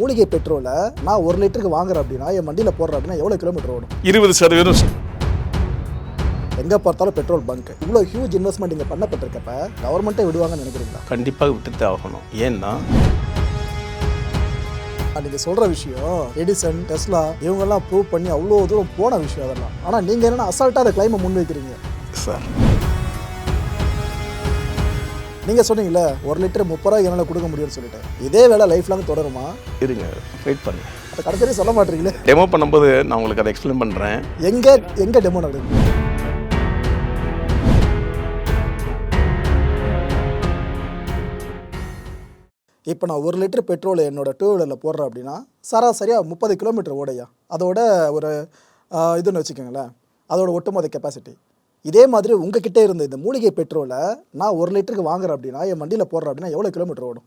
மூலிகை பெட்ரோலை நான் ஒரு லிட்டருக்கு வாங்குறேன் அப்படின்னா என் வண்டியில் போடுறேன் அப்படின்னா எவ்வளோ கிலோமீட்டர் ஓடும்? இருபது சதவீதம் எங்கே பார்த்தாலும் பெட்ரோல் பங்க் இவ்வளோ ஹியூஜ் இன்வெஸ்ட்மெண்ட் இங்கே பண்ணப்பட்டிருக்கப்ப கவர்மெண்ட்டே விடுவாங்கன்னு நினைக்கிறீங்களா? கண்டிப்பாக விட்டுட்டு ஆகணும். ஏன்னா? நீங்கள் சொல்கிற விஷயம் எடிசன் டெஸ்லா இவங்கெல்லாம் ப்ரூவ் பண்ணி அவ்வளோ தூரம் போன விஷயம் அதெல்லாம். ஆனால் நீங்கள் என்னென்னா அசால்ட்டாக அதை கிளைமை முன் வைக்கிறீங்க சார் நீங்கள் சொன்னீங்களே ஒரு லிட்டர் முப்பது ரூபாய் என்னால் கொடுக்க முடியும்னு சொல்லிட்டு. இதே வேலை லைஃப் லாங் தொடருமா? இருங்க வெயிட் பண்ணு. அதை கடைசியாக சொல்ல மாட்டீங்களே? டெமோ பண்ணும்போது நான் உங்களுக்கு அதை எக்ஸ்பிளைன் பண்ணுறேன் எங்கே எங்கே டெமோ நடக்குது இப்போ நான் ஒரு லிட்டர் பெட்ரோல் என்னோட டூ வீலரில் போடுறேன் அப்படின்னா சராசரியாக முப்பது கிலோமீட்டர் ஓடையா? அதோட ஒரு இதுன்னு வச்சுக்கோங்களேன். அதோட ஒட்டுமொத்த கெப்பாசிட்டி இதே மாதிரி உங்ககிட்ட இருந்த இந்த மூலிகை பெட்ரோலை நான் ஒரு லிட்டருக்கு வாங்குறேன் அப்படின்னா என் வண்டியில் போடுறேன் அப்படின்னா எவ்வளோ கிலோமீட்டர் ஓடும்?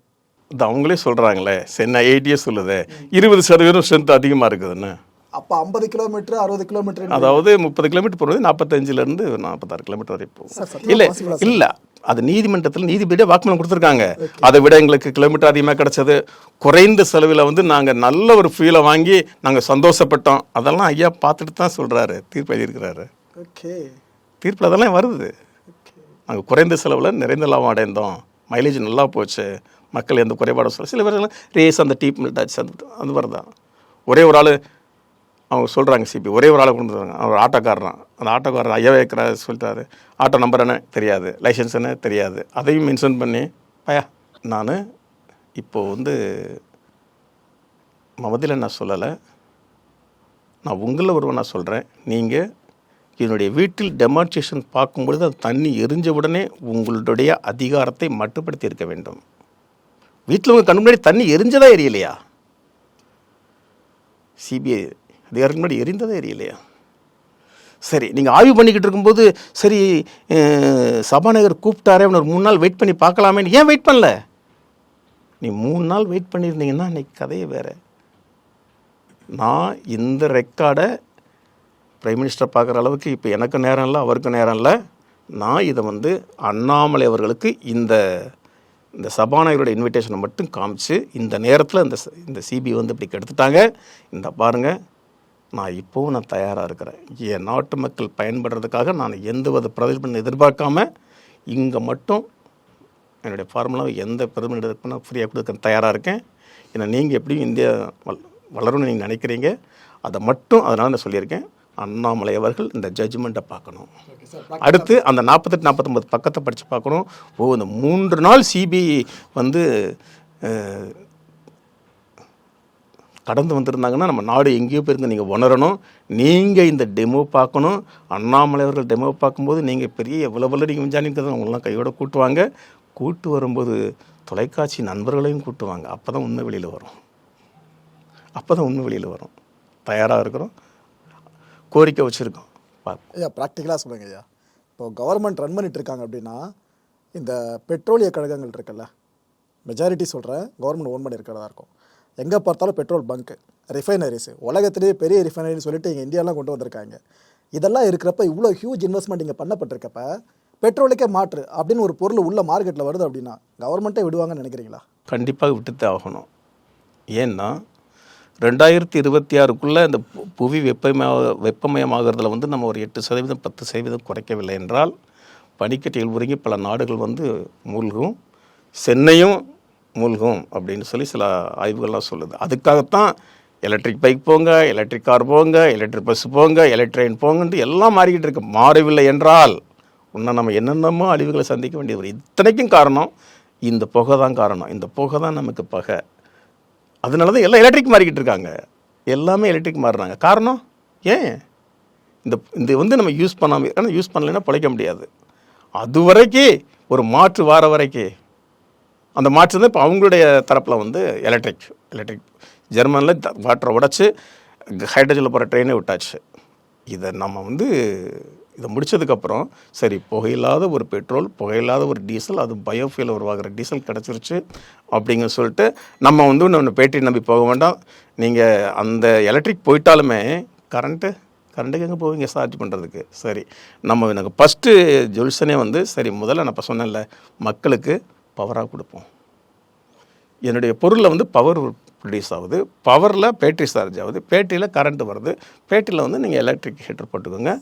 இது அவங்களே சொல்கிறாங்களே சென்னை ஐடியே சொல்லுது. இருபது சதவீதம் ஸ்ட்ரென்த் அதிகமாக இருக்குதுன்னு. அப்போ ஐம்பது கிலோமீட்டர் அறுபது கிலோமீட்டர் அதாவது முப்பது கிலோமீட்டர் போகிறது நாற்பத்தஞ்சிலேருந்து நாற்பத்தாறு கிலோமீட்டர் வரை போகும். இல்லை இல்லை அது நீதிமன்றத்தில் நீதிபதியே வாக்குமூலம் கொடுத்துருக்காங்க. அதை விட எங்களுக்கு கிலோமீட்டர் அதிகமாக கிடைச்சது. குறைந்த செலவில் வந்து நாங்கள் நல்ல ஒரு ஃபீலை வாங்கி நாங்கள் சந்தோஷப்பட்டோம். அதெல்லாம் ஐயா பார்த்துட்டு தான் சொல்கிறாரு தீர்ப்பு எழுதியிருக்கிறாரு. ஓகே தீர்ப்பில் அதெல்லாம் வருது. நாங்கள் குறைந்த செலவில் நிறைந்த லாபம் அடைந்தோம். மைலேஜ் நல்லா போச்சு. மக்கள் எந்த குறைபாடும் சொல்ல சில பேர் ரேஸ் அந்த டீப் மில்டாச்சு அந்த அந்த மாதிரி தான். ஒரே ஒரு ஆள் அவங்க சொல்கிறாங்க சிபி ஒரே ஒரு ஆளை கொண்டு வந்தாங்க அவர் ஆட்டோக்காரன் அந்த ஆட்டோக்காரர் ஐயா வைக்கிற சொல்லிட்டாரு. ஆட்டோ நம்பர் என்ன? தெரியாது. லைசன்ஸ் என்ன? தெரியாது. அதையும் மென்ஷன் பண்ணி பயா நான் இப்போது வந்து மமதியில் நான் சொல்லலை. நான் உங்களில் ஒருவன் நான் சொல்கிறேன் நீங்கள் என்னுடைய வீட்டில் டெமான்ஸ்ட்ரேஷன் பார்க்கும்பொழுது அது தண்ணி எரிஞ்ச உடனே உங்களுடைய அதிகாரத்தை மட்டுப்படுத்தி இருக்க வேண்டும். வீட்டில் உங்கள் கண் முன்னாடி தண்ணி எரிஞ்சதா எரியலையா? சிபிஐ அதிகாரத்துக்கு முன்னாடி எரிந்ததா எரியலையா? சரி நீங்கள் ஆய்வு பண்ணிக்கிட்டு இருக்கும்போது சரி சபாநாயகர் கூப்பிட்டாரே அவன் ஒரு மூணு நாள் வெயிட் பண்ணி பார்க்கலாமேன்னு. ஏன் வெயிட் பண்ணல? நீ மூணு நாள் வெயிட் பண்ணியிருந்தீங்கன்னா அன்றைக்கி கதையை வேறு. நான் இந்த ரெக்கார்டை பிரைம் மினிஸ்டர் பார்க்குற அளவுக்கு இப்போ எனக்கு நேரம் இல்லை அவருக்கு நேரம் இல்லை. நான் இதை வந்து அண்ணாமலை அவர்களுக்கு இந்த இந்த சபாநாயகரோட இன்விடேஷனை மட்டும் காமிச்சு இந்த நேரத்தில் இந்த இந்த சிபி வந்து இப்படி கெடுத்துட்டாங்க. இந்த பாருங்கள் நான் இப்போவும் நான் தயாராக இருக்கிறேன். என் நாட்டு மக்கள் பயன்படுறதுக்காக நான் எந்த வித பிரதிபலன் எதிர்பார்க்காம இங்கே மட்டும் என்னுடைய ஃபார்முலாவை எந்த பெருமைக்கு நான் ஃப்ரீயாக கொடுக்க தயாராக இருக்கேன். ஏன்னா நீங்கள் எப்படியும் இந்தியா வள வளரும்னு நீங்கள் நினைக்கிறீங்க. அதை மட்டும் அதனால் நான் சொல்லியிருக்கேன். அண்ணாமலை அவர்கள் இந்த ஜட்ஜ்மெண்ட்டை பார்க்கணும். அடுத்து அந்த நாற்பத்தெட்டு நாற்பத்தொம்பது பக்கத்தை படித்து பார்க்கணும். ஓ இந்த மூன்று நாள் சிபிஐ வந்து கடந்து வந்திருந்தாங்கன்னா நம்ம நாடு எங்கேயோ போயிருந்து நீங்கள் உணரணும். நீங்கள் இந்த டெமோ பார்க்கணும். அண்ணாமலை அவர்கள் டெமோ பார்க்கும்போது நீங்கள் பெரிய எவ்வளோ வல்ல நீங்கள் விஞ்ஞானிக்கிறது அவங்களெலாம் கையோட கூட்டுவாங்க. கூட்டு வரும்போது தொலைக்காட்சி நண்பர்களையும் கூட்டுவாங்க. அப்போ தான் உண்மை வெளியில் வரும். அப்போ தான் உண்மை வெளியில் வரும். தயாராக இருக்கிறோம். கோரிக்கை வச்சுருக்கோம். ஐயா ப்ராக்டிக்கலாக சொல்லுங்க ஐயா. இப்போ கவர்மெண்ட் ரன் பண்ணிட்டு இருக்காங்க அப்படின்னா இந்த பெட்ரோலிய கழகங்கள் இருக்குல்ல மெஜாரிட்டி சொல்கிறேன் கவர்மெண்ட் ஓன் பண்ணி இருக்கிறதா இருக்கும். எங்கே பார்த்தாலும் பெட்ரோல் பங்க்கு ரிஃபைனரிஸ் உலகத்திலேயே பெரிய ரிஃபைனரின்னு சொல்லிட்டு இங்கே இந்தியாலாம் கொண்டு வந்திருக்காங்க. இதெல்லாம் இருக்கிறப்ப இவ்வளோ ஹியூஜ் இன்வெஸ்ட்மெண்ட் இங்கே பண்ணப்பட்டிருக்கப்ப பெட்ரோலுக்கே மாற்று அப்படின்னு ஒரு பொருள் உள்ள மார்க்கெட்டில் வருது அப்படின்னா கவர்மெண்ட்டே விடுவாங்கன்னு நினைக்கிறீங்களா? கண்டிப்பாக விட்டுத்தே ஆகணும். ஏன்னா ரெண்டாயிரத்தி இருபத்தி ஆறுக்குள்ளே இந்த பு- புவி வெப்பமய வெப்பமயமாகிறதுல வந்து நம்ம ஒரு எட்டு சதவீதம் பத்து சதவீதம் குறைக்கவில்லை என்றால் பனிக்கட்டிகள் உருகி பல நாடுகள் வந்து மூழ்கும் சென்னையும் மூழ்கும் அப்படின்னு சொல்லி சில ஆய்வுகள்லாம் சொல்லுது. அதுக்காகத்தான் எலக்ட்ரிக் பைக் போங்க எலக்ட்ரிக் கார் போங்க எலக்ட்ரிக் பஸ் போங்க எலக்ட்ரிக் ட்ரெயின் போங்கன்ட்டு எல்லாம் மாறிக்கிட்டு இருக்கு. மாறவில்லை என்றால் இன்னும் நம்ம என்னென்னமோ அழிவுகளை சந்திக்க வேண்டியது ஒரு இத்தனைக்கும் காரணம் இந்த புகை தான் காரணம். இந்த புகை தான் நமக்கு பகை. அதனால தான் எல்லாம் எலக்ட்ரிக் மாறிக்கிட்டு இருக்காங்க. எல்லாமே எலக்ட்ரிக் மாறுறாங்க. காரணம்? ஏன்? இந்த இந்த வந்து நம்ம யூஸ் பண்ணாமல் ஆனால் யூஸ் பண்ணலைன்னா பிழைக்க முடியாது. அது வரைக்கே ஒரு மாற்று வார வரைக்கே. அந்த மாற்று தான் இப்போ அவங்களுடைய தரப்பில் வந்து எலக்ட்ரிக் எலக்ட்ரிக் ஜெர்மனில் வாட்டரை உடச்சி ஹைட்ரஜனில் போகிற ட்ரெயினை விட்டாச்சு. இதை நம்ம வந்து இதை முடிச்சதுக்கப்புறம் சரி புகையில்லாத ஒரு பெட்ரோல் புகையில்லாத ஒரு டீசல் அது பயோஃபியூல் உருவாகிற டீசல் கிடச்சிருச்சு அப்படிங்க சொல்லிட்டு நம்ம வந்து ஒன்று பேட்டரி நம்பி போக வேண்டாம். நீங்கள் அந்த எலக்ட்ரிக் போயிட்டாலுமே கரண்ட்டு கரண்ட்டுக்கு எங்கே போவீங்க? சார்ஜ் பண்ணுறதுக்கு சரி நம்ம எனக்கு ஃபஸ்ட்டு ஜொல்சனே வந்து சரி முதல்ல நான் இப்போ சொன்னேன்ல மக்களுக்கு பவராக கொடுப்போம். என்னுடைய பொருளில் வந்து பவர் ப்ரொடியூஸ் ஆகுது. பவரில் பேட்ரி சார்ஜ் ஆகுது. பேட்டரியில் கரண்ட் வருது. பேட்டரியில் வந்து நீங்கள் எலக்ட்ரிக் ஹீட்டர் போட்டுக்கோங்க.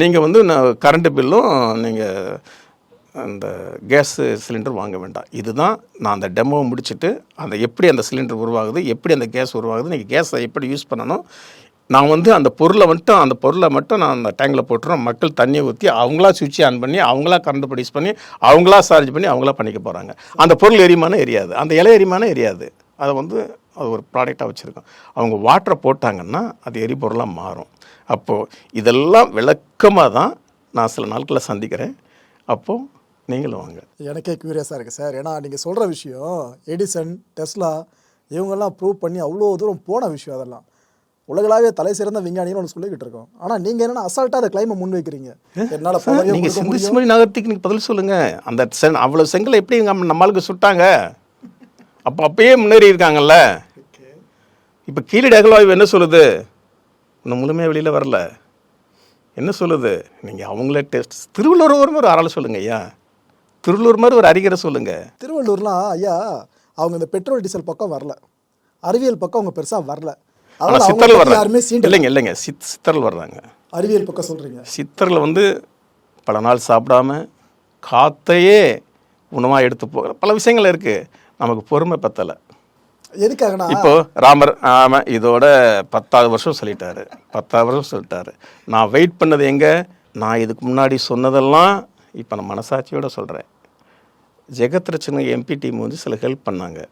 நீங்கள் வந்து கரண்ட்டு பில்லும் நீங்கள் அந்த கேஸ் சிலிண்டர் வாங்க வேண்டாம். இதுதான் நான் அந்த டெமோவை முடிச்சுட்டு அந்த எப்படி அந்த சிலிண்டர் உருவாகுது எப்படி அந்த கேஸ் உருவாகுது நீங்கள் கேஸை எப்படி யூஸ் பண்ணணும் நான் வந்து அந்த பொருளை மட்டும் அந்த பொருளை மட்டும் நான் அந்த டேங்கில் போட்டுருவேன் மக்கள் தண்ணியை ஊற்றி அவங்களா சுவிட்சை ஆன் பண்ணி அவங்களா கரண்ட் ப்ரொடியூஸ் பண்ணி அவங்களா சார்ஜ் பண்ணி அவங்களா பண்ணிக்க போகிறாங்க அந்த பொருள் எரிமானம் எரியாது. அந்த இலை எரிமானம் எரியாது. அதை வந்து அது ஒரு ப்ராடக்டாக வச்சுருக்கோம். அவங்க வாட்டரை போட்டாங்கன்னா அது எரிபொருளாக மாறும். அப்போது இதெல்லாம் விளக்கமாக தான் நான் சில நாட்களில் சந்திக்கிறேன். அப்போது நீங்களும் வாங்க. எனக்கே க்யூரியஸாக இருக்குது சார். ஏன்னா நீங்கள் சொல்கிற விஷயம் எடிசன் டெஸ்லா இவங்கெல்லாம் ப்ரூவ் பண்ணி அவ்வளோ தூரம் போன விஷயம் அதெல்லாம். உலகளாவே தலை சிறந்த விஞ்ஞானின்னு ஒன்று சொல்லிக்கிட்டு இருக்கோம். ஆனால் நீங்கள் என்னென்னா அசால்ட்டாக அதை கிளைமை முன் வைக்கிறீங்க என்னால் நீங்கள். சிந்திச்சு மாதிரி நகரத்துக்கு நீங்கள் பதில் சொல்லுங்கள் அந்த சென் அவ்வளோ செங்கலை எப்படி நம்ம நம்மளுக்கு சுட்டாங்க? அப்போ அப்பயே முன்னேறி இருக்காங்கல்ல? இப்போ கீழடி அகழ்வாய்வு என்ன சொல்லுது? இன்னும் முழுமையாக வெளியில் வரல. என்ன சொல்லுது? நீங்கள் அவங்களே டெஸ்ட் திருவள்ளூர் ஒரு ஒரு ஆளால் சொல்லுங்க ஐயா. திருவள்ளூர் மாதிரி ஒரு அறிஞரை சொல்லுங்கள் திருவள்ளூர்லாம் ஐயா அவங்க இந்த பெட்ரோல் டீசல் பக்கம் வரல. அறிவியல் பக்கம் அவங்க பெருசாக வரல. ஆனால் அதனால சித்தர்கள் அவங்க யாருமே சீண்டல. இல்லைங்க இல்லைங்க. சித் சித்தர்கள் வர்றாங்க. அறிவியல் பக்கம் சொல்கிறீங்க சித்தர்கள் வந்து பல நாள் சாப்பிடாம காத்தையே உணவாக எடுத்து போகிற பல விஷயங்கள் இருக்குது நமக்கு பொறுமை பத்தலை. எதுக்காகனா? இப்போ ராமர் ஆமாம் இதோட பத்தாவது வருஷம் சொல்லிட்டாரு. பத்தாவது வருஷம் சொல்லிட்டாரு. நான் வெயிட் பண்ணது எங்கே? நான் இதுக்கு முன்னாடி சொன்னதெல்லாம் இப்போ நான் மனசாட்சியோட சொல்கிறேன் ஜெகத் ரச்சனை எம்பி டீம் வந்து சில ஹெல்ப் பண்ணாங்க.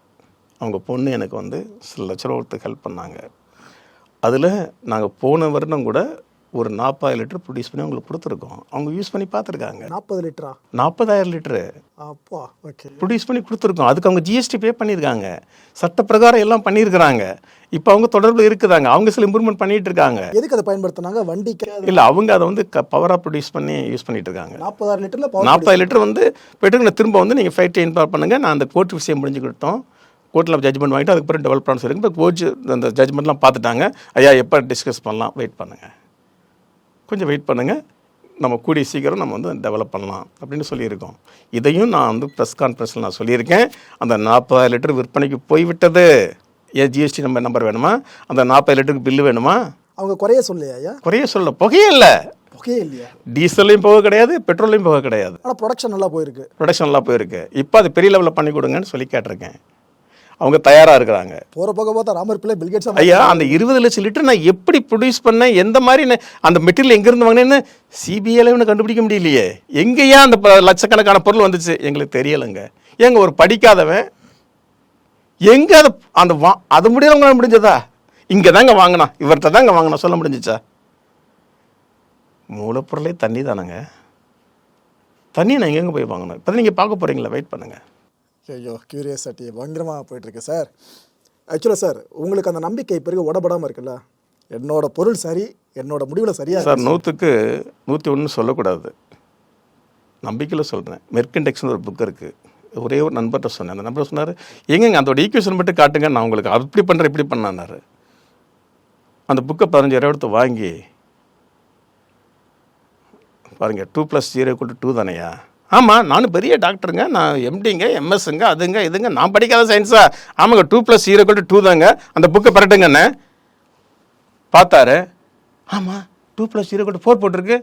அவங்க பொண்ணு எனக்கு வந்து சில லட்ச ரூபா ஹெல்ப் பண்ணாங்க. அதில் நாங்கள் போன வருடம் கூட ஒரு நாற்பது லிட்டர் ப்ரொடியூஸ் பண்ணி அவங்களுக்கு கொடுத்துருக்கோம். அவங்க யூஸ் பண்ணி பார்த்துருக்காங்க. நாற்பது லிட்டரா? நாற்பதாயிரம் லிட்டரு. அப்பா ஓகே ப்ரொடியூஸ் பண்ணி கொடுத்துருக்கோம். அதுக்கு அவங்க ஜிஎஸ்டி பே பண்ணியிருக்காங்க. சட்ட பிரகாரம் எல்லாம் பண்ணியிருக்கிறாங்க. இப்போ அவங்க தொடர்பில் இருக்குதாங்க. அவங்க சில இம்ப்ரூவ்மெண்ட் பண்ணிட்டு இருக்காங்க எதுக்கு அதை பயன்படுத்தினாங்க? வண்டிக்கு இல்லை அவங்க அதை வந்து பவராக ப்ரொடியூஸ் பண்ணி யூஸ் பண்ணிட்டு இருக்காங்க நாற்பதாயிரம் லிட்டரில் பவர் நாற்பது லிட்டர் வந்து பெட்ரோல் திரும்ப வந்து நீங்கள் ஃபைட் இன்பார் பண்ணுங்கள் நான் அந்த கோர்ட் விஷயம் முடிஞ்சுக்கிட்டோம். கோர்ட்டில் ஜட்ஜ்மெண்ட் வாங்கிட்டு அதுக்கப்புறம் டெவலப் பண்ண சொல்லி இப்போ கோர்ட் அந்த ஜட்ஜ்மெண்ட்லாம் பார்த்துட்டாங்க. ஐயா எப்போ டிஸ்கஸ் பண்ணலாம்? வெயிட் பண்ணுங்கள் கொஞ்சம் வெயிட் பண்ணுங்கள் நம்ம கூடிய சீக்கிரம் நம்ம வந்து டெவலப் பண்ணலாம் அப்படின்னு சொல்லியிருக்கோம். இதையும் நான் வந்து ப்ரெஸ் கான்ஃபரன்ஸில் நான் சொல்லியிருக்கேன். அந்த நாற்பதாயிரம் லிட்டர் விற்பனைக்கு போய்விட்டது. ஏன் ஜிஎஸ்டி நம்பர் நம்பர் வேணுமா? அந்த நாற்பது லிட்டருக்கு பில்லு வேணுமா? அவங்க குறைய சொல்லையா ஐயா? குறைய சொல்ல புகையே இல்லை. புகையே இல்லையா? டீசல்லையும் போக கிடையாது பெட்ரோல்லையும் போக கிடையாது. ஆனால் ப்ரொடக்ஷன் நல்லா போயிருக்கு. ப்ரொடக்ஷன்லாம் போயிருக்கு. இப்போ அது பெரிய லெவலில் பண்ணி கொடுங்கன்னு சொல்லி கேட்டிருக்கேன். அவங்க தயாராக இருக்கிறாங்க. போகிற போக பார்த்தா ராமர் பிள்ளை பில்கேட்ஸ் ஐயா அந்த இருபது லட்சம் லிட்டர் நான் எப்படி ப்ரொடியூஸ் பண்ணேன்? எந்த மாதிரி அந்த மெட்டீரியல் எங்கேருந்து வாங்கினேன்னு சிபிஐல இவனை கண்டுபிடிக்க முடியலையே. எங்கேயா அந்த லட்சக்கணக்கான பொருள் வந்துச்சு? எங்களுக்கு தெரியலைங்க. ஏங்க ஒரு படிக்காதவன் எங்கே அதை அந்த வா அது முடியவங்க முடிஞ்சதா? இங்கே தாங்க வாங்கினா இவர்கிட்ட தாங்க வாங்கினா சொல்ல முடிஞ்சிச்சா? மூலப்பொருளே தண்ணி தானங்க. தண்ணி நான் எங்கெங்கே போய் வாங்கணும்? இப்போ நீங்கள் பார்க்க போகிறீங்களா வெயிட் பண்ணுங்கள் ஐயோ கியூரியாசிட்டி பயங்கரமாக போயிட்டுருக்கு சார் ஆக்சுவலாக சார் உங்களுக்கு அந்த நம்பிக்கை பிறகு உடப்படாமல் இருக்குல்ல? என்னோட பொருள் சரி என்னோட முடிவில் சரியா சார் நூற்றுக்கு நூற்றி ஒன்று சொல்லக்கூடாது. நம்பிக்கையில் சொல்கிறேன் மெர்கண்டெக்ஸ்னு ஒரு புக் இருக்குது ஒரே ஒரு நண்பர்கிட்ட சொன்னேன். அந்த நண்பர் சொன்னார் எங்கங்க அதோட ஈக்குவேஷன் மட்டும் காட்டுங்க நான் உங்களுக்கு அப்படி பண்ணுறேன் இப்படி பண்ணானாரு அந்த புக்கை பதினஞ்சாயிரம் எடுத்து வாங்கி பாருங்க two plus zero to two தானையா? ஆமாம் நானும் பெரிய டாக்டருங்க. நான் எம்டிங்க எம்எஸ்ங்க அதுங்க இதுங்க. நான் படிக்காத சயின்ஸா ஆமாங்க two plus zero to two தாங்க. அந்த புக்கை பரட்டுங்கண்ணே. பார்த்தாரு. ஆமாம் டூ ப்ளஸ் ஜீரோ கொண்டு ஃபோர் போட்டிருக்கு.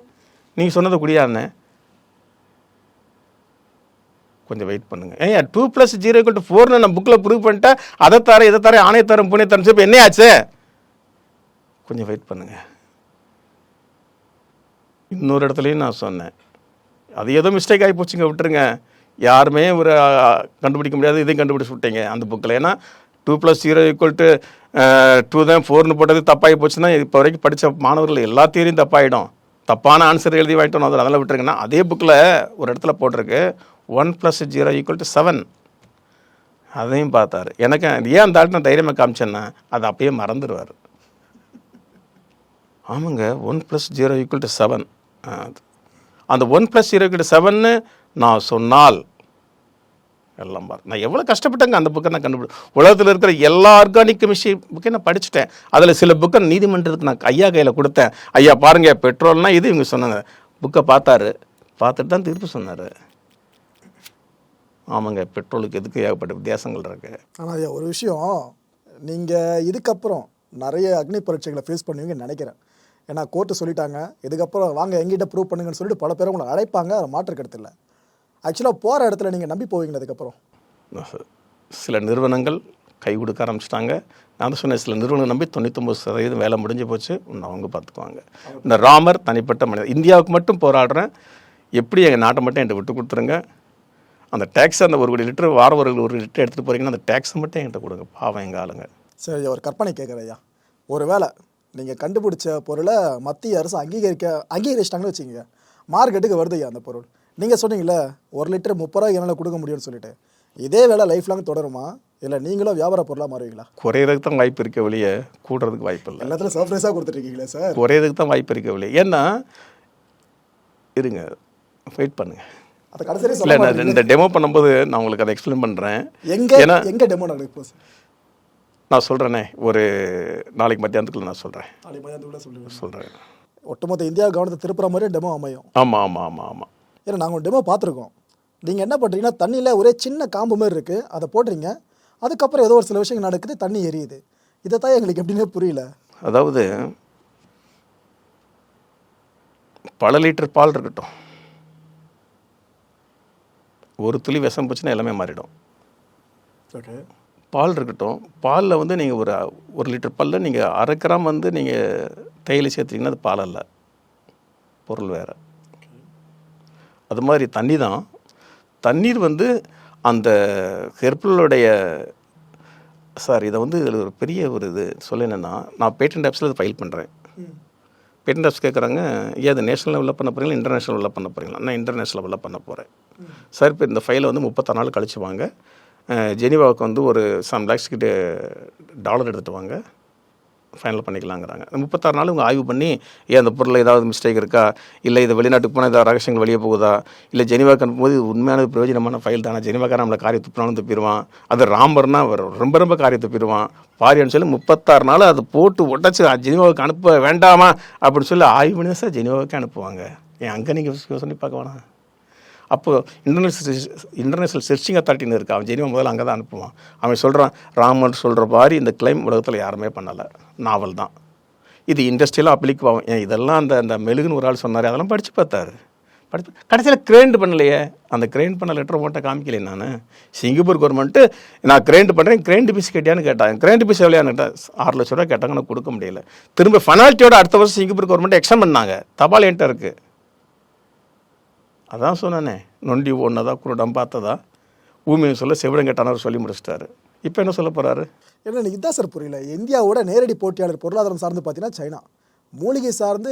நீங்கள் சொன்னது குடியாண்ணே கொஞ்சம் வெயிட் பண்ணுங்கள் ஏன் டூ ப்ளஸ் ஜீரோ கொண்டு ஃபோர்னு நான் புக்கில் ப்ரூவ் பண்ணிட்டேன் அதை தரேன் இதை தரேன் ஆணைய தரேன் புனே தரேன் இப்போ என்ன ஆச்சு? கொஞ்சம் வெயிட் பண்ணுங்கள் இன்னொரு இடத்துலையும் நான் சொன்னேன். அது ஏதோ மிஸ்டேக் ஆகி போச்சுங்க விட்டுருங்க. யாருமே ஒரு கண்டுபிடிக்க முடியாது. இதையும் கண்டுபிடிச்சு விட்டீங்க அந்த புக்கில் ஏன்னா two plus zero equal to two தான் ஃபோர்னு போட்டது தப்பாகி போச்சுன்னா இப்போ வரைக்கும் படித்த மாணவர்கள் எல்லா தேரியும் தப்பாயிடும். தப்பான ஆன்சர் எழுதி வாங்கிட்டு வந்து அதெல்லாம் விட்டுருங்கன்னா அதே புக்கில் ஒரு இடத்துல போட்டிருக்கு. One plus zero equal to seven அதையும் பார்த்தாரு. எனக்கு ஏன் அந்த ஆள் நான் தைரியமாக காமிச்சேன்னா அதை அப்பயே மறந்துடுவார் ஆமாங்க one plus zero equal to seven அந்த ஒன் ப்ளஸ் ஜீரோ செவன்னு நான் சொன்னால் எல்லாம் பார். நான் எவ்வளோ கஷ்டப்பட்டேங்க அந்த புக்கை நான் கண்டுபிடி உலகத்தில் இருக்கிற எல்லா ஆர்கானிக் கெமிஸ்ட்ரி புக்கையும் நான் படிச்சுட்டேன். அதில் சில புக்கை நீதிமன்றத்துக்கு நான் ஐயா கையில் கொடுத்தேன். ஐயா பாருங்க பெட்ரோல்னா இது இவங்க சொன்னாங்க. புக்கை பார்த்தாரு. பார்த்துட்டு தான் தீர்ப்பு சொன்னார். ஆமாங்க பெட்ரோலுக்கு எதுக்கு ஏகப்பட்ட வித்தியாசங்கள் இருக்குது ஆனால் ஐயா ஒரு விஷயம். நீங்கள் இதுக்கப்புறம் நிறைய அக்னி பரீட்சைகளை ஃபேஸ் பண்ணுவீங்கன்னு நினைக்கிறேன். ஏன்னா கோர்ட்டு சொல்லிட்டாங்க. இதுக்கப்புறம் வாங்க எங்கிட்ட ப்ரூவ் பண்ணுங்கன்னு சொல்லிட்டு பல பேர் உங்களை அழைப்பாங்க. அதை மாற்று கருத்து இல்லை ஆக்சுவலாக போகிற இடத்துல நீங்கள் நம்பி போவீங்க அதுக்கப்புறம் சில நிறுவனங்கள் கை கொடுக்க ஆரம்பிச்சிட்டாங்க. நான் தான் சொன்னேன் சில நிறுவனம் நம்பி தொண்ணூத்தொம்பது சதவீதம் வேலை முடிஞ்சு போச்சு. இன்னும் அவங்க பார்த்துக்குவாங்க. இந்த ராமர் தனிப்பட்ட மனிதர். இந்தியாவுக்கு மட்டும் போராடுறேன். எப்படி எங்கள் நாட்டை மட்டும் என்கிட்ட விட்டு கொடுத்துருங்க. அந்த டேக்ஸ் அந்த ஒரு கோடி லிட்டர் வாரம் ஒரு ஒரு லிட்டர் எடுத்துகிட்டு போகிறீங்கன்னா அந்த டேக்ஸை மட்டும் என்கிட்ட கொடுங்க. பாவம் எங்கள் ஆளுங்க. சரி ஒரு கற்பனை கேட்குறேன் ஐயா. ஒருவேளை நீங்கள் கண்டுபிடிச்ச பொருளை மத்திய அரசு அங்கீகரிக்க அங்கீகரிச்சிட்டாங்கன்னு வச்சுக்கோங்க. மார்க்கெட்டுக்கு வருது ஐயா அந்த பொருள். நீங்கள் சொன்னீங்களே ஒரு லிட்டர் முப்பது ரூபாய் என்னால் கொடுக்க முடியும்னு சொல்லிட்டு. இதே வேலை லைஃப் லாங் தொடருமா? இல்லை நீங்களும் வியாபார பொருளாக மாறுவீங்களா? குறையிறதுக்கு தான் வாய்ப்பு இருக்க வெளியே கூடுறதுக்கு வாய்ப்பு இல்லை. எல்லாத்துலையும் சர்ப்ரைஸாக கொடுத்துட்ருக்கீங்களே சார் குறையிறதுக்கு தான் வாய்ப்பு இருக்க வெளியே ஏன்னா இருங்க வெயிட் பண்ணுங்க. அதை கடைசி இல்லை நான் இந்த டெமோ பண்ணும்போது நான் உங்களுக்கு அதை எக்ஸ்பிளைன் பண்ணுறேன் எங்கே ஏன்னா எங்கே டெமோ நடக்கு போகுது நான் சொல்கிறேனே ஒரு நாளைக்கு மத்தியானத்துக்குள்ள நான் சொல்கிறேன் நாளைக்கு மதியானத்துக்குள்ள சொல்லுவேன் சொல்கிறேன் ஒட்டுமொத்த இந்தியா கவனத்தை திருப்புற மாதிரி டெமோ அமையும். ஆமாம் ஆமாம் ஆமாம் ஆமாம் ஏன்னா நாங்கள் டெமோ பார்த்துருக்கோம். நீங்கள் என்ன பண்ணுறீங்கன்னா தண்ணியில் ஒரே சின்ன காம்பு மாதிரி இருக்குது அதை போடுறீங்க. அதுக்கப்புறம் ஏதோ ஒரு சில விஷயங்கள் நடக்குது தண்ணி எரியுது. இதை தான் எங்களுக்கு எப்படின்னே புரியல. அதாவது பல லிட்டர் பால் இருக்கட்டும். ஒரு துளி விஷம் போச்சுன்னா எல்லாமே மாறிடும். ஓகே பால் இருக்கட்டும். பாலில் வந்து நீங்கள் ஒரு ஒரு லிட்டர் பாலில் நீங்கள் அரை கிராம் வந்து நீங்கள் தேயிலை சேர்த்துட்டீங்கன்னா அது பால் அல்ல. பொருள் வேறு. அது மாதிரி தண்ணி தான். தண்ணீர் வந்து அந்த ஹெர்பலுடைய சார் இதை வந்து இதில் ஒரு பெரிய ஒரு இது சொல்ல என்னென்னா நான் பேட்டன்ட் ஆப்ஸில் இதை ஃபைல் பண்ணுறேன் பேட்டன்ட் ஆப்ஸ் கேட்குறாங்க ஏன் அது நேஷனல் லெவலில் பண்ண போகிறீங்களா இன்டர்நேஷனல் லெவலில் பண்ண போகிறீங்களா நான் இன்டர்நேஷனல் லெவலில் பண்ண போகிறேன் சார் இப்போ இந்த ஃபைலை வந்து முப்பத்தாறு நாள் கழிச்சு வாங்க. ஜெனிவாவுக்கு வந்து ஒரு சம் லேக்ஸ் கிட்ட டாலர் எடுத்துகிட்டு வாங்க. ஃபைனல் பண்ணிக்கலாங்கிறாங்க. முப்பத்தாறு நாள் இவங்க ஆய்வு பண்ணி ஏன் அந்த பொருளில் ஏதாவது மிஸ்டேக் இருக்கா? இல்லை இது வெளிநாட்டுக்கு போனால் ஏதாவது ரகசியங்கள் வெளியே போகுதா? இல்லை ஜெனிவாக்கு அனுப்பும்போது உண்மையான பிரயோஜனமான ஃபைல் தானே? ஜெனிவாக்கார நம்மளை காரிய துப்பினாலும் துப்பிடுவான். அது ராம்பர்னா அவர் ரொம்ப ரொம்ப காரிய துப்பிடுவான். பாரியன்னு சொல்லி முப்பத்தாறு நாள் அதை போட்டு உடச்சி ஜெனிவாவுக்கு அனுப்ப வேண்டாமா? அப்படின்னு சொல்லி ஆய்வு பண்ணி தான் சார் ஜெனிவாவுக்கு அனுப்புவாங்க. ஏன் அங்கே நீங்கள் யோசனை பார்க்க வேணாம். அப்போது இன்டர்நேஷனல் இன்டர்நேஷனல் சர்ச்சிங் அத்தாரிட்டின்னு இருக்கு? அவன் ஜெனிவா முதல்ல அங்கே தான் அனுப்புவான். அவன் சொல்கிறான் ராமன் சொல்கிற மாதிரி இந்த கிளைம் உலகத்தில் யாருமே பண்ணலை. நாவல் தான். இது இண்டஸ்ட்ரியலாக அப்ளிக் ஆகும். ஏன் இதெல்லாம் அந்த அந்த மெழுகுன்னு ஒரு ஆள் சொன்னார் அதெல்லாம் படித்து பார்த்தாரு. படித்து கடைசியில் கிரேண்ட் பண்ணலையே. அந்த கிரேண்ட் பண்ண லெட்டர் போட்ட காமிக்கலையே நான். சிங்கப்பூர் கவர்மெண்ட்டு நான் கிரைண்ட் பண்ணுறேன் கிரைண்ட் பீஸ் கேட்டியான்னு கேட்டாங்க கிரைண்ட் பீஸ் எவ்வளோயான்னு கேட்டேன் ஆறு லட்ச ரூபா கேட்டாங்க நான் கொடுக்க முடியல. திரும்ப ஃபெனால்ட்டியோட அடுத்த வருஷம் சிங்கப்பூர் கவர்மெண்ட் எக்ஸ்டன் பண்ணாங்க. தபால் என்கிட்ட இருக்குது அதான் சொன்னேனே நொண்டி ஓடினதா குருடம் பார்த்ததா? ஊமையை சொல்ல செவிடம் கேட்டானவர் சொல்லி முடிச்சிட்டாரு. இப்போ என்ன சொல்ல போகிறாரு ஏன்னா எனக்கு இதான் சார் புரியல. இந்தியாவோட நேரடி போட்டியாளர் பொருளாதாரம் சார்ந்து பார்த்தீங்கன்னா சைனா. மூலிகை சார்ந்து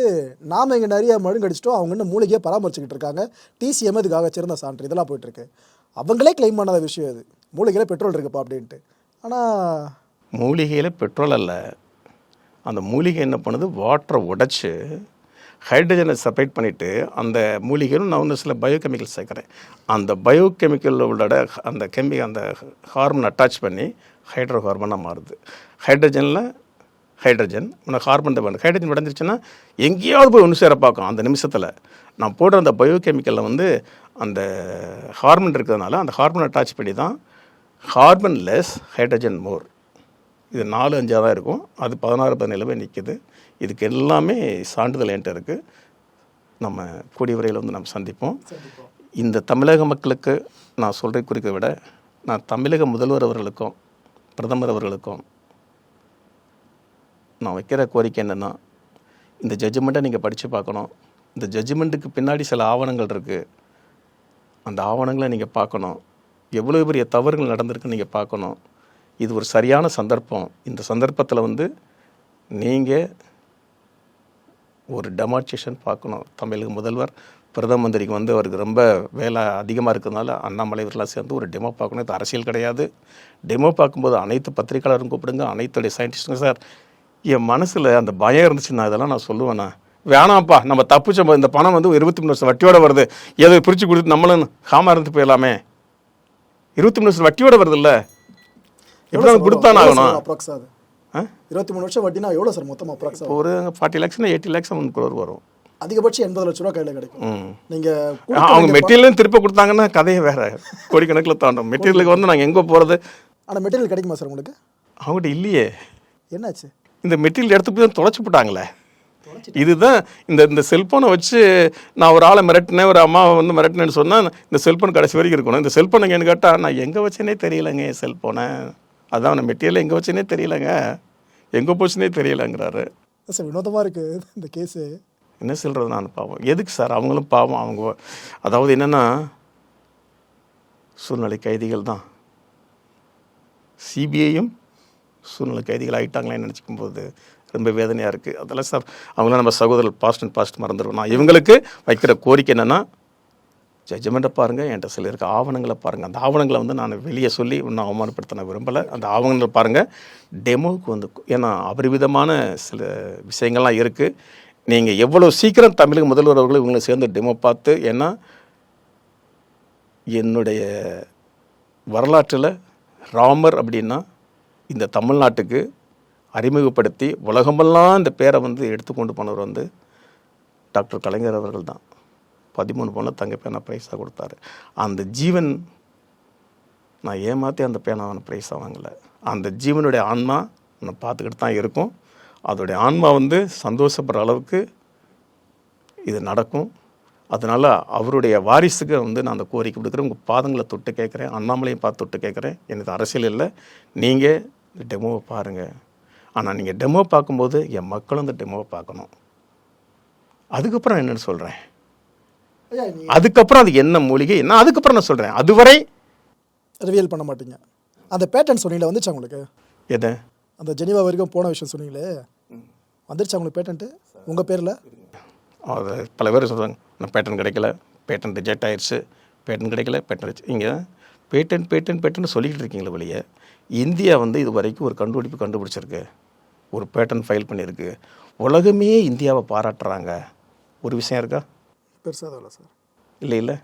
நாம் இங்கே நிறைய மழுங்கடிச்சிட்டோம். அவங்க இன்னும் மூலிகையை பராமரிச்சுக்கிட்டு இருக்காங்க. டிசிஎம் இதுக்காக சிறந்த சான்று. இதெல்லாம் போயிட்டுருக்கு அவங்களே கிளைம் பண்ணாத விஷயம் இது. மூலிகையில் பெட்ரோல் இருக்குப்பா அப்படின்ட்டு. ஆனால் மூலிகையில் பெட்ரோல் அல்ல. அந்த மூலிகை என்ன பண்ணுது? வாட்டரை உடைச்சு ஹைட்ரஜனை செப்பரேட் பண்ணிவிட்டு அந்த மூலிகையும் நான் வந்து சில பயோகெமிக்கல் சேர்க்குறேன். அந்த பயோகெமிக்கலோட அந்த கெமி அந்த ஹார்மோன் அட்டாச் பண்ணி ஹைட்ரோ ஹார்மோனாக மாறுது. ஹைட்ரஜனில் ஹைட்ரஜன் உனக்கு கார்பன் தான் ஹைட்ரஜன் உடஞ்சிருச்சுன்னா எங்கேயாவது போய் ஒன்று சேர பார்க்கும் அந்த நிமிஷத்தில். நான் போடுற அந்த பயோகெமிக்கலில் வந்து அந்த ஹார்மோன் இருக்கிறதுனால அந்த ஹார்மோன் அட்டாச் பண்ணி தான் ஹார்மன் லெஸ் ஹைட்ரஜன் மோர். இது நாலு அஞ்சாக தான் இருக்கும். அது பதினாறு பதினேழு போய் நிற்கிது இதுக்கு எல்லாமே சான்றிதழ் என்கிட்ட இருக்குது நம்ம கூடிய விரைவில் வந்து நம்ம சந்திப்போம். இந்த தமிழக மக்களுக்கு நான் சொல்கிற குறிக்க விட நான் தமிழக முதல்வர் அவர்களுக்கும் பிரதமர் அவர்களுக்கும் நான் வைக்கிற கோரிக்கை என்னென்னா இந்த ஜட்ஜ்மெண்ட்டை நீங்கள் படித்து பார்க்கணும். இந்த ஜட்ஜ்மெண்ட்டுக்கு பின்னாடி சில ஆவணங்கள் இருக்குது அந்த ஆவணங்களை நீங்கள் பார்க்கணும். எவ்வளோ பெரிய தவறுகள் நடந்திருக்குன்னு நீங்கள் பார்க்கணும். இது ஒரு சரியான சந்தர்ப்பம். இந்த சந்தர்ப்பத்தில் வந்து நீங்கள் ஒரு டெமான்ஸ்ட்ரேஷன் பார்க்கணும். தமிழக முதல்வர் பிரதம மந்திரிக்கு வந்து அவருக்கு ரொம்ப வேலை அதிகமாக இருக்கிறதுனால அண்ணாமலை இவரெல்லாம் சேர்ந்து ஒரு டெமோ பார்க்கணும். இது அரசியல் கிடையாது. டெமோ பார்க்கும்போது அனைத்து பத்திரிகையாளரும் கூப்பிடுங்க. அனைத்துடைய சயின்டிஸ்ட்டுங்க சார் என் மனசில் அந்த பயம் இருந்துச்சுன்னா இதெல்லாம் நான் சொல்லுவேண்ணா. வேணாம்ப்பா நம்ம தப்பிச்ச இந்த பணம் வந்து இருபத்தி மூணு வருஷம் வட்டியோட வருது. ஏதோ பிரித்து கொடுத்து நம்மளும் காமா இருந்து போயிடலாமே. இருபத்தி மூணு வருஷம் வட்டியோட வருது இல்லை எப்படி கொடுத்தானே ஆகணும். இருபத்தி மூணு வருஷம் வட்டினா எவ்வளோ சார் மொத்தம் அப்ராக்ஸ் ஒரு ஃபார்ட்டி லேக்ஸ்னா எயிட்டி லேக்ஸ் அவனுக்கு குரோர் வரும். அதிகபட்சம் எண்பது லட்ச ரூபா கையில் கிடைக்கும். நீங்கள் அவங்க மெட்டீரியலும் திருப்பி கொடுத்தாங்கன்னா கதையே வேற. கோடிக்கணக்கில் தாண்டும். மெட்டீரியலுக்கு வந்து நாங்கள் எங்கே போகிறது ஆனால் மெட்டீரியல் கிடைக்குமா சார் உங்களுக்கு? அவங்ககிட்ட இல்லையே. என்னாச்சு? இந்த மெட்டீரியல் எடுத்து போய் தான் தொலைச்சி போட்டாங்களே. இதுதான் இந்த இந்த செல்ஃபோனை வச்சு நான் ஒரு ஆளை மிரட்டினேன் ஒரு அம்மாவை வந்து மிரட்டினேன்னு சொன்னால் இந்த செல்ஃபோன் கடைசி வரைக்கும் இருக்கணும். இந்த செல்ஃபோன் எங்கன்னு கேட்டால் நான் எங்கே வச்சேனே தெரியலங்க என் செல்ஃபோனை அதான் நான் மெட்டீரியல் எங்கே வச்சேனே தெரியலங்க. எங்கே போச்சுனே தெரியலங்கிறாரு. சார் வினோதமாக இருக்குது இந்த கேஸு என்ன சொல்கிறது நான் பாவம். எதுக்கு சார்? அவங்களும் பாவம். அவங்க அதாவது என்னென்னா சூழ்நிலை கைதிகள் தான். சிபிஐயும் சூழ்நிலை கைதிகள் ஆகிட்டாங்களேன்னு நினச்சிக்கும் போது ரொம்ப வேதனையாக இருக்குது அதெல்லாம் சார் அவங்களாம் நம்ம சகோதரர் பாஸ்ட் அண்ட் பாஸ்ட் மறந்துடுவோம் நான் இவங்களுக்கு வைக்கிற கோரிக்கை என்னென்னா ஜட்ஜ்மெண்ட்டை பாருங்கள் என்கிட்ட சில இருக்க. ஆவணங்களை பாருங்கள் அந்த ஆவணங்களை வந்து நான் வெளியே சொல்லி இன்னும் அவமானப்படுத்தின விரும்பலை. அந்த ஆவணங்களை பாருங்கள் டெமோவுக்கு வந்து ஏன்னா அபரிவிதமான சில விஷயங்கள்லாம் இருக்குது நீங்கள் எவ்வளோ சீக்கிரம் தமிழக முதல்வர் அவர்கள் இவங்களை சேர்ந்து டெமோ பார்த்து ஏன்னா என்னுடைய வரலாற்றில் ராமர் அப்படின்னா இந்த தமிழ்நாட்டுக்கு அறிமுகப்படுத்தி உலகமெல்லாம் இந்த பேரை வந்து எடுத்துக்கொண்டு போனவர் வந்து டாக்டர் கலைஞர் அவர்கள் தான். பதிமூணு பவுனில் தங்க பேனா ப்ரைஸாக கொடுத்தாரு. அந்த ஜீவன் நான் ஏமாற்றி அந்த பேனா அவனை ப்ரைஸாக வாங்கலை. அந்த ஜீவனுடைய ஆன்மா நான் பார்த்துக்கிட்டு தான் இருக்கும். அதோடைய ஆன்மா வந்து சந்தோஷப்படுற அளவுக்கு இது நடக்கும். அதனால் அவருடைய வாரிசுக்கு வந்து நான் அந்த கோரிக்கை கொடுக்குறேன் உங்கள் பாதங்களை தொட்டு கேட்குறேன். அண்ணாமலையும் பார்த்து தொட்டு கேட்குறேன். எனக்கு அரசியல் இல்லை. நீங்கள் இந்த டெமோவை பாருங்கள் ஆனால் நீங்கள் டெமோ பார்க்கும்போது என் மக்களும் இந்த டெமோவை பார்க்கணும். அதுக்கப்புறம் என்னென்னு சொல்கிறேன் அதுக்கப்புறம் அது என்ன மூலிகை என்ன அதுக்கப்புறம் நான் சொல்கிறேன் அதுவரை ரிவியல் பண்ண மாட்டீங்க. அந்த பேட்டன் சொன்னீங்களே வந்துச்சா உங்களுக்கு? எதை? அந்த ஜெனிவா வரைக்கும் போன விஷயம் சொன்னீங்களே? வந்துருச்சா உங்களுக்கு பேட்டன்ட்டு உங்கள் பேரில்? அது பல பேர் சொல்கிறாங்க நான் பேட்டன் கிடைக்கல. பேட்டன் ரிஜெக்ட் ஆயிடுச்சு பேட்டன் கிடைக்கல பேட்டன் இங்கே பேட்டன் பேட்டன் பேட்டன் சொல்லிக்கிட்டு இருக்கீங்களே வெளியே இந்தியா வந்து இது வரைக்கும் ஒரு கண்டுபிடிப்பு கண்டுபிடிச்சிருக்கு. ஒரு பேட்டன் ஃபைல் பண்ணியிருக்கு. உலகமே இந்தியாவை பாராட்டுறாங்க. ஒரு விஷயம் இருக்கா? பெருசாக இல்லை சார். இல்லை இல்லை.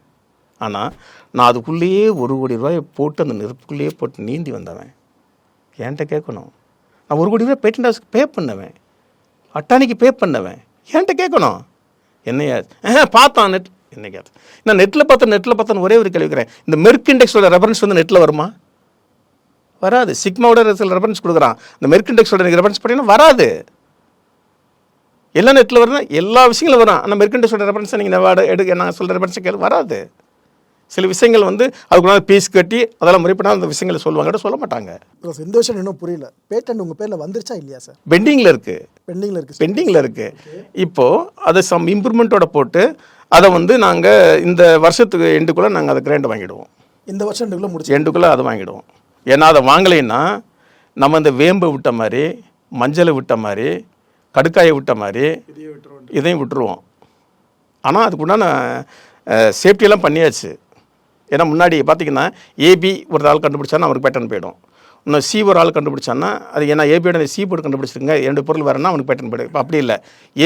ஆனால் நான் அதுக்குள்ளேயே ஒரு கோடி ரூபாயை போட்டு அந்த நெருப்புக்குள்ளேயே போட்டு நீந்தி வந்தவன். என்கிட்ட கேட்கணும். நான் ஒரு கோடி ரூபாய் பேட்டன் ஹவுஸ்க்கு பே பண்ணவன். அட்டானிக்கு பே பண்ணவன். என்கிட்ட கேட்கணும். என்னையா பார்த்தான் நெட் என்ன கேட்டு. நான் நெட்டில் பார்த்தேன் நெட்டில் பார்த்தேன் ஒரே ஒரு கேள்விக்கிறேன் இந்த மெர்க் இண்டெக்ஸோட ரெஃபரன்ஸ் வந்து நெட்டில் வருமா? வராது. சிக்மாவோட சில ரெஃபரன்ஸ் கொடுக்குறான். இந்த மெர்க் இண்டெக்ஸோட ரெஃபரன்ஸ் பண்ணிங்கன்னா வராது. எல்லா நெட்டில் வரணும் எல்லா விஷயங்களும் வரும். ஆனால் மெர்க் சொல்கிற ரெஃபரன்ஸை நீங்கள் வாட எடுக்க நான் சொல்கிற ரெஃபரன்ஸை கேள்வி வராது. சில விஷயங்கள் வந்து அதுக்குள்ள பீஸ் கட்டி அதெல்லாம் முறைப்பட அந்த விஷயங்களை சொல்லுவாங்க. சொல்ல மாட்டாங்க. இந்த விஷயம் இன்னும் புரியல. பேட்டன் உங்கள் பேரில் வந்துருச்சா இல்லையா சார் பெண்டிங்கில் இருக்குது பெண்டிங்கில் இருக்குது பெண்டிங்கில் இருக்குது இப்போது அதை சம் இம்ப்ரூவ்மெண்ட்டோட போட்டு அதை வந்து நாங்கள் இந்த வருஷத்துக்கு எண்டுக்குள்ளே நாங்கள் அதை கிராண்ட் வாங்கிடுவோம். இந்த வருஷம் ரெண்டுக்குள்ளே முடிச்சு எண்டுக்குள்ளே அதை வாங்கிடுவோம். ஏன்னா அதை வாங்கலைன்னா நம்ம இந்த வேம்பை விட்ட மாதிரி மஞ்சளை விட்ட மாதிரி கடுக்காயை விட்ட மாதிரி இதையும் விட்டுருவோம். ஆனால் அதுக்குண்டான சேஃப்டியெல்லாம் பண்ணியாச்சு. ஏன்னா முன்னாடி பார்த்தீங்கன்னா ஏபி ஒரு ஆள் கண்டுபிடிச்சானா அவருக்கு பேட்டர்ன் போயிடும். இன்னும் சி ஒரு ஆள் கண்டுபிடிச்சான்னா அது ஏன்னா ஏபியோட சி போர்டு கண்டுபிடிச்சிருங்க ரெண்டு பொருள் வரனா அவனுக்கு பேட்டர்ன் போயிடும். இப்போ அப்படி இல்லை.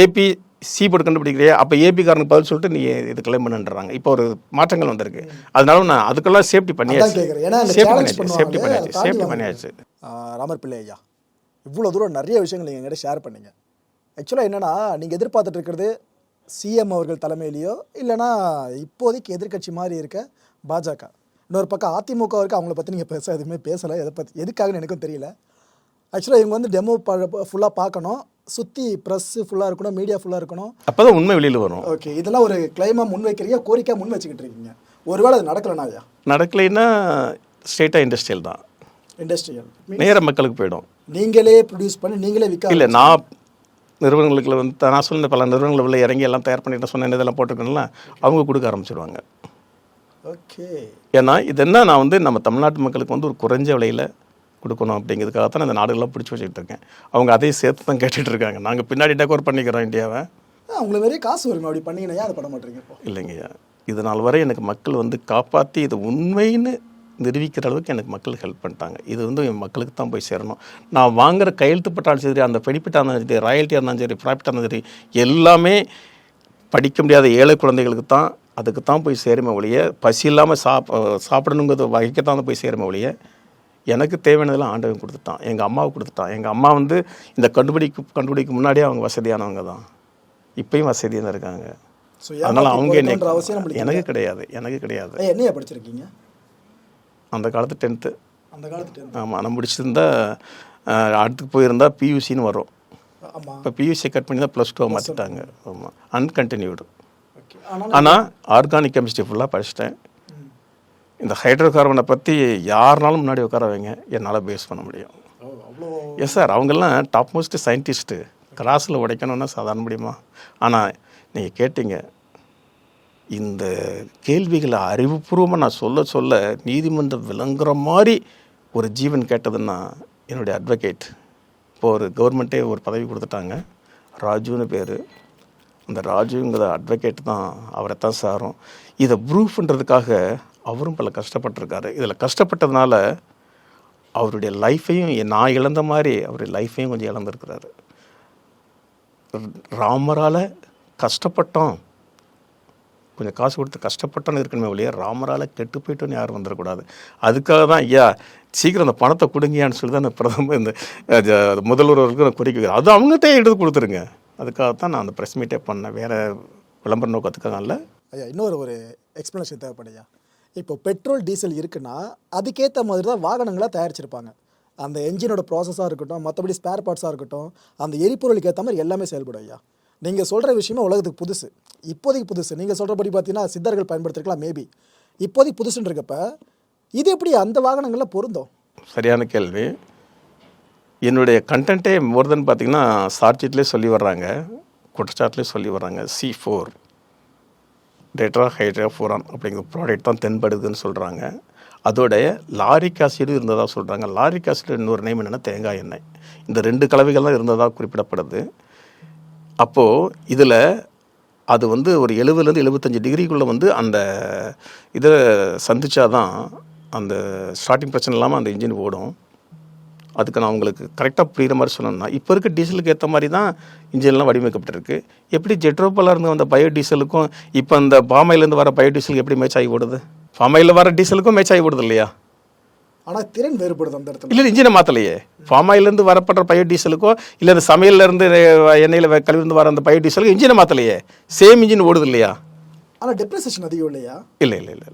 ஏபி சி போர்டு கண்டுபிடிக்கிறியா அப்போ ஏபிக்காரனுக்கு பதில் சொல்லிட்டு நீ இது கிளைம் பண்ணுன்றாங்க. இப்போ ஒரு மாற்றங்கள் வந்திருக்கு. அதனால நான் அதுக்கெல்லாம் சேஃப்டி பண்ணியாச்சு. சேஃப்டி பண்ணியாச்சு. சேஃப்டி பண்ணியாச்சு. ராமர் பிள்ளை ஐயா இவ்வளோ தூரம் நிறைய விஷயங்கள் நீங்கள் ஷேர் பண்ணீங்க. ஆக்சுவலாக என்னன்னா நீங்கள் எதிர்பார்த்துட்டு இருக்கிறது சிஎம் அவர்கள் தலைமையிலையோ இல்லைனா இப்போதைக்கு எதிர்க்கட்சி மாதிரி இருக்க பாஜக. இன்னொரு பக்கம் அதிமுக இருக்க அவங்கள பற்றி நீங்கள் பேச எதுவுமே பேசலை. எதை பற்றி எதுக்காகன்னு எனக்கும் தெரியல. ஆக்சுவலாக இவங்க வந்து டெமோ ஃபுல்லாக பார்க்கணும். சுற்றி ப்ரெஸ்ஸு ஃபுல்லாக இருக்கணும் மீடியா ஃபுல்லாக இருக்கணும். அப்போ தான் உண்மை வெளியில் வரும். ஓகே இதெல்லாம் ஒரு கிளைமாக முன் வைக்கிறீங்க கோரிக்கையாக முன் வச்சுக்கிட்டு இருக்கீங்க. ஒருவேளை அது நடக்கலைனா ஐயா? நடக்கலைன்னா ஸ்ட்ரெயிட்டாக இண்டஸ்ட்ரியல் தான். இண்டஸ்ட்ரியல் நேர மக்களுக்கு போயிடும். நீங்களே ப்ரொடியூஸ் பண்ணி நீங்களே விற்க இல்லை நான் நிறுவனங்களுக்கு வந்து நான் சொன்ன பல நிறுவனங்கள் உள்ள இறங்கி எல்லாம் தயார் பண்ணிட்டு சொன்ன இதெல்லாம் போட்டிருக்கேன்ல அவங்க கொடுக்க ஆரம்பிச்சிடுவாங்க ஓகே. ஏன்னா இது என்ன நான் வந்து நம்ம தமிழ்நாட்டு மக்களுக்கு வந்து ஒரு குறைஞ்ச விலையில் கொடுக்கணும் அப்படிங்கிறதுக்காக தான் இந்த நாடுகள்லாம் பிடிச்சி வச்சுக்கிட்டு இருக்கேன். அவங்க அதையும் சேர்த்து தான் கேட்டுட்டு இருக்காங்க. நாங்கள் பின்னாடி டெக்கோர் பண்ணிக்கிறோம் இந்தியாவை. ஆ, உங்களுக்கு நிறைய காசு வருங்க அப்படி பண்ணீங்கன்னா அதை பண்ண மாட்டீங்க இப்போ? இல்லைங்கய்யா. இது நாள் வரை எனக்கு மக்கள் வந்து காப்பாற்றி இது உண்மைன்னு நிரூபிக்கிற அளவுக்கு எனக்கு மக்கள் ஹெல்ப் பண்ணிட்டாங்க. இது வந்து என் மக்களுக்கு தான் போய் சேரணும். நான் வாங்குற கையெழுத்து பட்டாலும் சரி அந்த பெனிஃபிட்டாக இருந்தாலும் சரி ராயல்ட்டியாக இருந்தாலும் சரி ப்ராஃபிட்டாக இருந்தாலும் சரி எல்லாமே படிக்க முடியாத ஏழை குழந்தைகளுக்கு தான் அதுக்கு தான் போய் சேருமே ஒழிய பசி இல்லாமல் சாப் சாப்பிடணுங்கிறது வகைக்கத்தான் போய் சேருமே ஒழிய எனக்கு தேவையானதெல்லாம் ஆண்டவன் கொடுத்துட்டான். எங்கள் அம்மாவுக்கு கொடுத்துட்டான். எங்கள் அம்மா வந்து இந்த கண்டுபிடிக்கு கண்டுபிடிக்கு முன்னாடியே அவங்க வசதியானவங்க தான். இப்பயும் வசதியாக தான் இருக்காங்க. அதனால் அவங்க என்னை எனக்கு கிடையாது. எனக்கு கிடையாது. ஏய், என்னையா படிச்சிருக்கீங்க? அந்த காலத்து டென்த்து அந்த காலத்து. ஆமாம் நான் முடிச்சிருந்தா அடுத்து போயிருந்தா பியூசின்னு வரும். இப்போ பியூசி கட் பண்ணி தான் ப்ளஸ் டூ மாற்றிட்டாங்க ஆமாம் அன்கண்டினியூடு ஆனால் ஆர்கானிக் கெமிஸ்ட்ரி ஃபுல்லாக படிச்சிட்டேன். இந்த ஹைட்ரோ கார்பனை பற்றி யாருனாலும் முன்னாடி உட்கார வைங்க. என்னால் பேஸ் பண்ண முடியும். எஸ் சார் அவங்கெல்லாம் டாப் மோஸ்ட் சயின்டிஸ்ட்டு கிராஸில் உடைக்கணும்னா சாதாரண முடியுமா? ஆனால் நீங்கள் கேட்டீங்க. இந்த கேள்விகளை அறிவுபூர்வமாக நான் சொல்ல சொல்ல நீதிமன்றம் விளங்குற மாதிரி ஒரு ஜீவன் கேட்டதுன்னா என்னுடைய அட்வொகேட் இப்போ ஒரு கவர்மெண்ட்டே ஒரு பதவி கொடுத்துட்டாங்க. ராஜுன்னு பேர். அந்த ராஜுங்கிற அட்வொகேட் தான் அவரை தான் சாரும். இதை ப்ரூஃப்ன்றதுக்காக அவரும் பல கஷ்டப்பட்டிருக்காரு. இதில் கஷ்டப்பட்டதுனால அவருடைய லைஃப்பையும் நான் இழந்த மாதிரி அவருடைய லைஃப்பையும் கொஞ்சம் இழந்திருக்கிறாரு. ராமரால் கஷ்டப்பட்டோம். கொஞ்சம் காசு கொடுத்து கஷ்டப்பட்டோன்னு இருக்கணுமே ஒழிய ராமரால் கெட்டு போயிட்டோன்னு யாரும் வந்துடக்கூடாது அதுக்காக தான் ஐயா சீக்கிரம் அந்த பணத்தை கொடுங்கியான்னு சொல்லி தான் அந்த பிரதமர் இந்த முதல்வர்களுக்கு நான் குறிக்க அது அவங்ககிட்டே எடுத்து கொடுத்துருங்க. அதுக்காக தான் நான் அந்த ப்ரெஸ் மீட்டே பண்ணேன். வேறு விளம்பர நோக்கத்துக்காக இல்லை ஐயா இன்னொரு ஒரு எக்ஸ்ப்ளனேஷன் தேவைப்படையா இப்போ பெட்ரோல் டீசல் இருக்குன்னா அதுக்கேற்ற மாதிரி தான் வாகனங்களாக தயாரிச்சிருப்பாங்க. அந்த என்ஜினோட ப்ராசஸாக இருக்கட்டும் மற்றபடி ஸ்பேர் பார்ட்ஸாக இருக்கட்டும் அந்த எரிபொருளுக்கு ஏற்ற மாதிரி எல்லாமே செயல்படும் ஐயா. நீங்கள் சொல்கிற விஷயமே உலகத்துக்கு புதுசு. இப்போதைக்கு புதுசு. நீங்கள் சொல்கிறபடி பார்த்தீங்கன்னா சித்தர்கள் பயன்படுத்திருக்கலாம் மேபி இப்போதைக்கு புதுசுன்னு இருக்கப்ப இது எப்படி அந்த வாகனங்களில் பொருந்தும்? சரியான கேள்வி. என்னுடைய கண்டென்ட்டே மோர் தென் பார்த்தீங்கன்னா சார்ஜிட்லேயே சொல்லி வர்றாங்க. குற்றச்சாட்டிலே சொல்லி வர்றாங்க. C four tetra hydra Foron அப்படிங்கிற ப்ராடக்ட் தான் தென்படுதுன்னு சொல்கிறாங்க அதோடைய லாரிக் ஆசிடும் இருந்ததாக சொல்கிறாங்க லாரிக் ஆசிட் இன்னொரு நேம் என்னென்னா தேங்காய் எண்ணெய். இந்த ரெண்டு கலவைகள் தான் இருந்ததாக குறிப்பிடப்படுது. அப்போது இதில் அது வந்து ஒரு எழுபதுலேருந்து எழுபத்தஞ்சு டிகிரிக்குள்ளே வந்து அந்த இதை சந்திச்சாதான் அந்த ஸ்டார்டிங் பிரச்சனை இல்லாமல் அந்த இன்ஜின் ஓடும். அதுக்கு நான் உங்களுக்கு கரெக்டாக புரியுற மாதிரி சொன்னேன்னா இப்போ இருக்க டீசலுக்கு ஏற்ற மாதிரி தான் இன்ஜின்லாம் வடிவமைக்கப்பட்டிருக்கு. எப்படி ஜெட்ரோப்பலாக இருந்து வந்த பயோ டீசலுக்கும் இப்போ அந்த பாமையிலேருந்து வர பயோ டீசலுக்கு எப்படி மேட்ச் ஆகி ஓடுது? பாமையில் வர டீசலுக்கும் மேட்ச் ஆகி ஓடுது இல்லையா? ஆனால் திறன் வேறுபடுது அந்த இடத்துல. இல்லை இன்ஜினை மாற்றலையே ஃபார்மாயிலேருந்து வரப்படுற பயோ டீசலுக்கோ இல்லை அந்த சமையல்லேருந்து எண்ணெயில் கழிவுலேருந்து வர அந்த பயோ டீசலுக்கு இன்ஜினை மாற்றலையே சேம் இன்ஜின் ஓடுது இல்லையா? ஆனால் டெப்ரிசேஷன் அதிகம் இல்லையா? இல்லை இல்லை இல்லை.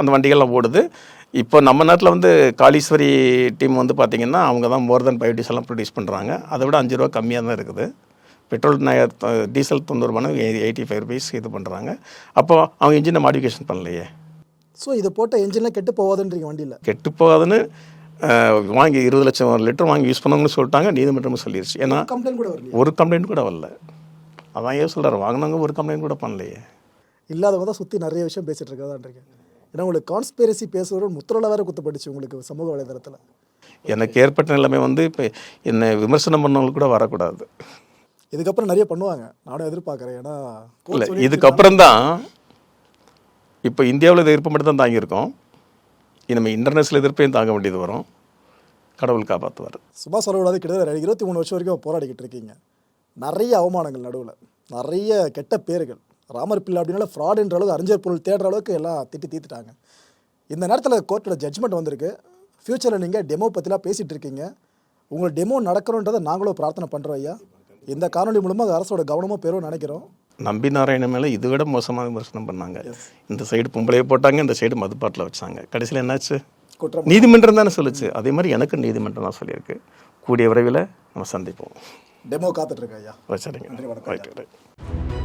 அந்த வண்டிகள்லாம் ஓடுது. இப்போ நம்ம நாட்டில் வந்து காளீஸ்வரி டீம் வந்து பார்த்திங்கன்னா அவங்க தான் மோர் தென் பயோ டீசல்லாம் ப்ரொடியூஸ் பண்ணுறாங்க அதை விட அஞ்சு ரூபா கம்மியாக தான் இருக்குது. பெட்ரோல் டீசல் தொண்ணூறு ரூபானா எயிட்டி ஃபைவ் ருபீஸ் இது பண்ணுறாங்க அப்போ அவங்க இன்ஜினை மாடிஃபிகேஷன் பண்ணலையே. ஸோ இதை போட்ட என்ஜின்லாம் கெட்டு போகாதுன்றீங்க வண்டியில். கெட்டு போகாதுன்னு வாங்கி இருபது லட்சம் லிட்டர் வாங்கி யூஸ் பண்ணவங்கன்னு சொல்லிட்டாங்க நீதிமன்றமும் சொல்லிருச்சு. ஏன்னா கம்ப்ளைண்ட் கூட ஒரு கம்ப்ளைண்ட் கூட வரல. அதான் ஏன் சொல்கிறார் வாங்கினவங்க ஒரு கம்ப்ளைண்ட் கூட பண்ணலையே. இல்லாதவங்க தான் சுற்றி நிறைய விஷயம் பேசிட்டு இருக்கதான்றீங்க ஏன்னா உங்களுக்கு கான்ஸ்பிரசி பேசுகிற முத்திரல வேற குத்தப்பட்டுச்சு உங்களுக்கு சமூக வலைதளத்தில். எனக்கு ஏற்பட்ட நிலைமை வந்து இப்போ என்னை விமர்சனம் பண்ணவங்களுக்கு கூட வரக்கூடாது. இதுக்கப்புறம் நிறைய பண்ணுவாங்க. நானும் எதிர்பார்க்குறேன். ஏன்னா இல்லை சொல்லிடுச்சு. இதுக்கப்புறம் தான் இப்போ இந்தியாவில் எதிர்ப்பு மட்டும் தான் தாங்கியிருக்கோம். இனிமேல் இன்டர்நேஷனல் எதிர்ப்பையும் தாங்க வேண்டியது வரும். கடவுள் காப்பாற்றுவார் சுபாஷ் சும்மா கிட்டத்தட்ட இருபத்தி மூணு வருஷம் வரைக்கும் போராடிக்கிட்டு இருக்கீங்க. நிறைய அவமானங்கள் நடுவில். நிறைய கெட்ட பேர்கள். ராமர் பிள்ளை அப்படின்னால ஃப்ராடுன்ற அளவுக்கு அறிஞர் பொருள் தேடுற அளவுக்கு எல்லாம் திட்டி தீர்த்துட்டாங்க. இந்த நேரத்தில் கோர்ட்டோட ஜட்ஜ்மெண்ட் வந்திருக்கு. ஃப்யூச்சரில் நீங்கள் டெமோ பற்றிலாம் பேசிகிட்டு இருக்கீங்க. உங்கள் டெமோ நடக்கணுன்றதை நாங்களும் பிரார்த்தனை பண்ணுறோம் ஐயா. இந்த காணொலி மூலமாக அரசோட கவனமாக பெறும் நினைக்கிறோம். நம்பி நாராயணன் மேலே இதை விட மோசமாக விமர்சனம் பண்ணாங்க. இந்த சைடு பொம்பளையை போட்டாங்க இந்த சைடு மதுப்பாட்டில் வச்சாங்க. கடைசியில் என்னாச்சு? நீதிமன்றம் தானே சொல்லுச்சு. அதே மாதிரி எனக்கு நீதிமன்றம் தான் சொல்லியிருக்கு. கூடிய விரைவில் நம்ம சந்திப்போம். டெமோ காத்துட்ருக்கேன் ஐயா. வச்சுருங்க. Right right